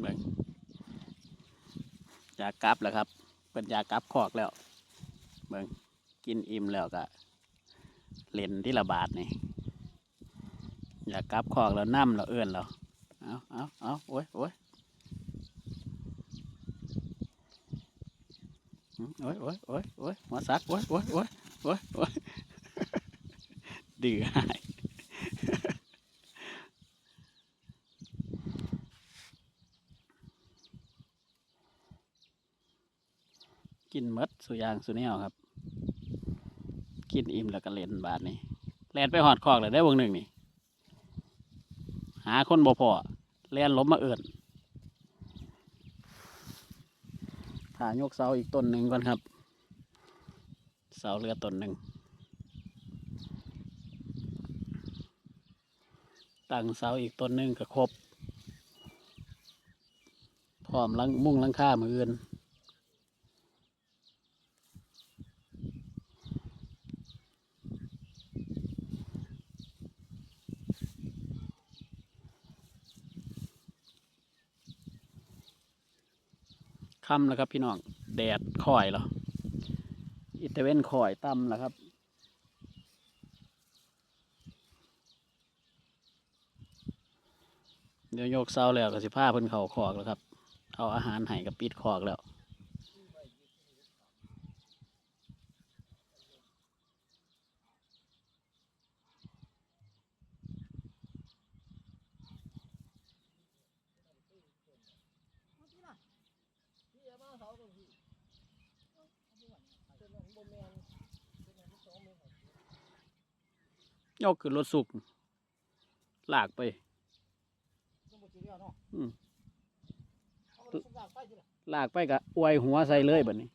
เบิ่งอยากกลับแล้วครับเป็นอยากกลับคอกแล้วเบิ่งกินอิ่มแล้วก็เล่นที่ละบาทนี่อยากกลับคอกแล้วน้ำแล้วเอื้อนแล้วเอาเอาเอาโอ้ยโอ้ยโอ้ยโอ้ยโอ้ยโอ้ยหัวซักโอ้ยโอ้ยโอ้ยโอ้ยโอ้ยดื้อหาย กินมดสุยางสุแนวครับ กินอิ่มแล้วก็เล่นบาทนี่แล่นไปหอดคอกเลยได้วงหนึ่งนี่หาคนบ่พอแล่นล้มมาเอื่นถ่ายกเสาอีกต้นหนึ่งก่อนครับ เสาเรือต้นหนึ่งตั้งเสาอีกต้นหนึ่งก็ครบพร้อมลังมุ่งลังคามืออื่น ค่ำแล้วครับพี่น้อง แดดคอยเหรออิตาเวนคอยต่ำแล้วครับ เดี๋ยวโยกเสาแล้วก็สิพาเพิ่นเขาคอกแล้วครับ เอาอาหารให้กับปิดคอกแล้ว ยกขึ้นรถสุกลากไปลากไปกะอวยหัวใส่เลยแบบนี้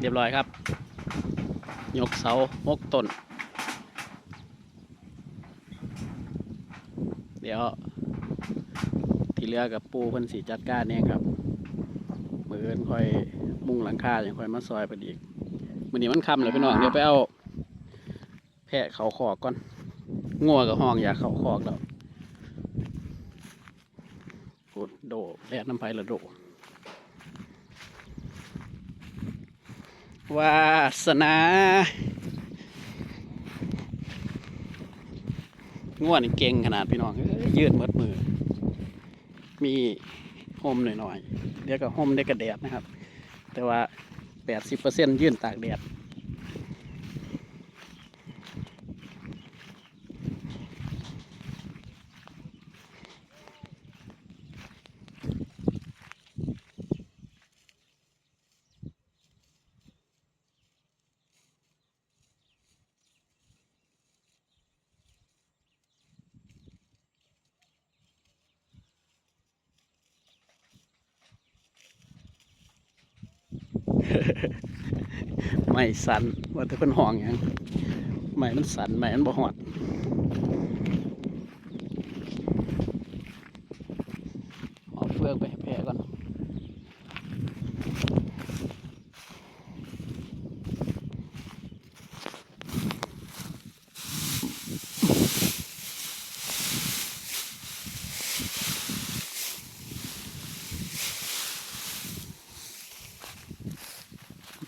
เรียบร้อยครับ ยกเสาหกต้น เดี๋ยว ที่เหลือกับปูเพิ่นสีจัดการเนี่ยครับ เอินค่อยมุงหลังคาอย่างค่อยมาซอยไปอีกมื้อนี้มันคำเลยพี่น้องเดี๋ยวไปเอา แพะเขาขอกก่อนงัวกับห้องอยากเขาขอกแล้วพูดโดแลกน้ำไผ่ละโดวาสนาง่วนนี่เก่งขนาดพี่น้องเอ้ยยืดหมดมือ มี ห่มหน่อยๆเดี๋ยวก็ห่มได้กระแดดนะครับ แต่ว่า 80%ยื่นตากแดด ไม่สันว่าแต่เพิ่นห่องอย่างไม่มันสันไม่มันบ่หอดเอาเฟืองไปให้แพ้ก่อน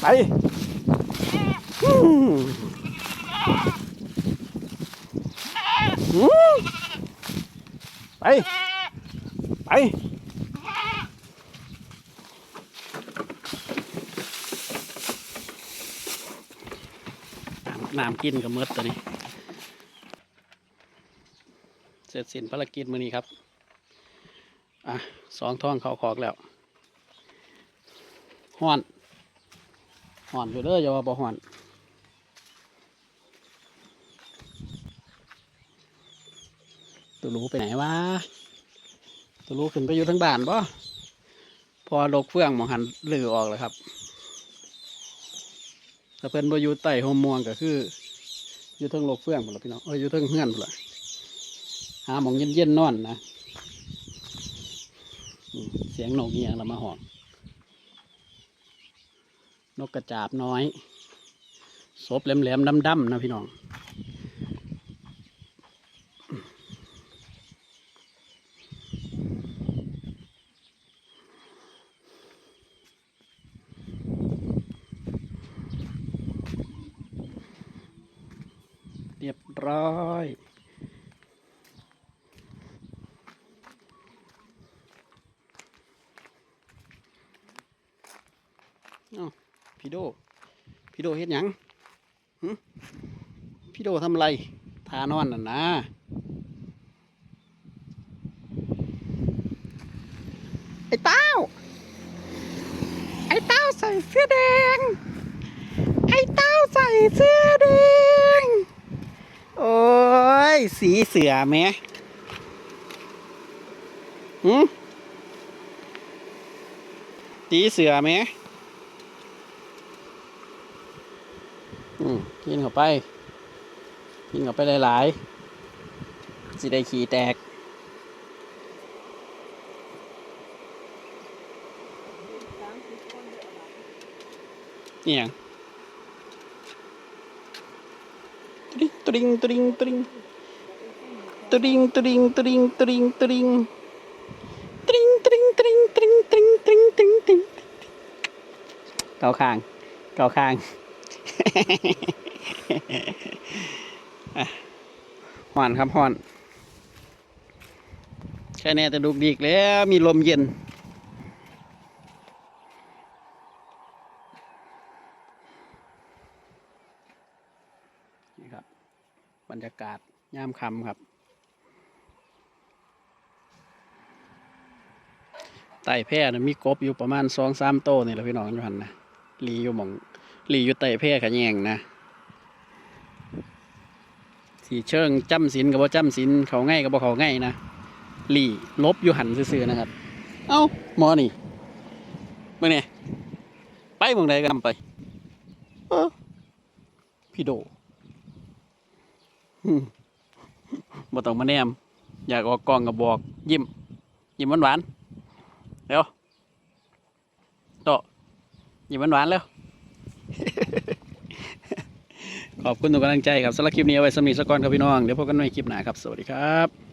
ไปอืมอืมไปไปน้ำน้ำกินกับมดตัวนี้ เสร็จสิ้นภารกิจมื้อนี้ครับ อะสองท้องเขาขอกแล้วห่อนห่อนอยู่เด้ออย่าว่าบ่ห่อนตัวรู้ไปไหนวะตัวรู้ขึ้นไปอยู่ทั้งบ้านบ่พอลกเฟื่องมองหันหลือออกเลยครับแต่เพิ่นบ่อยู่ใต้หมม่วงก็คืออยู่ทั้งลกเฟื่องหมดแล้วพี่น้องเอออยู่ทั้งเฮือนหมดแล้หาหมองเย็นๆนอนนะ เสียงนกเงียงละมาหอนนกกระจาบน้อย ซบแหลมๆดำๆนะพี่น้อง เรียบร้อย เอ้าพี่โด พี่โดเฮ็ดหยังพี่โดทำอะไรทานอนน่ะนะไอ้เต้า ไอ้เต้าใส่เสื้อแดง ไอ้เต้าใส่เสื้อแดง โอ้ย สีเสือแม่หืมสีเสือแม่อืม กินเข้าไป กินเข้าไปหลายๆสิได้ขี่แตก นี่ยังตริงตริงตริงตริงตริงตริงตริงตริงตริงตริงตริงตริงตริงตริงตริงตริงเกาคางเกาคาง ห่อนครับห่อน แค่นี้แต่ดูดีกแล้วมีลมเย็น นี่ครับ บรรยากาศย่ามคำครับไต่แพร่นะมีกบอยู่ประมาณสองสามโตนี่แหละพี่น้องอยู่หันนะลีอยู่หมอง ลีอยู่ไต่แพร่ขะแยงนะสีเชิงจำศีลกับว่าจำศีลเขาง่ายกับว่าเขาง่ายนะลีลบอยู่หันซื่อๆนะครับ เอ้าหมอนี่เมื่อนี่ไปเมืองใดกันไปพี่โดมบ่ต้องมาแนม อยากออกกองก็บบอก ยิ้ม ยิ้มหวานๆเร็วโตยิ้มหวานๆแล้ว ขอบคุณทุกกำลังใจครับสำหรับคลิปนี้เอาไว้สมีสกอนครับพี่น้อง เดี๋ยวพบกันใหม่คลิปหน้าครับ สวัสดีครับ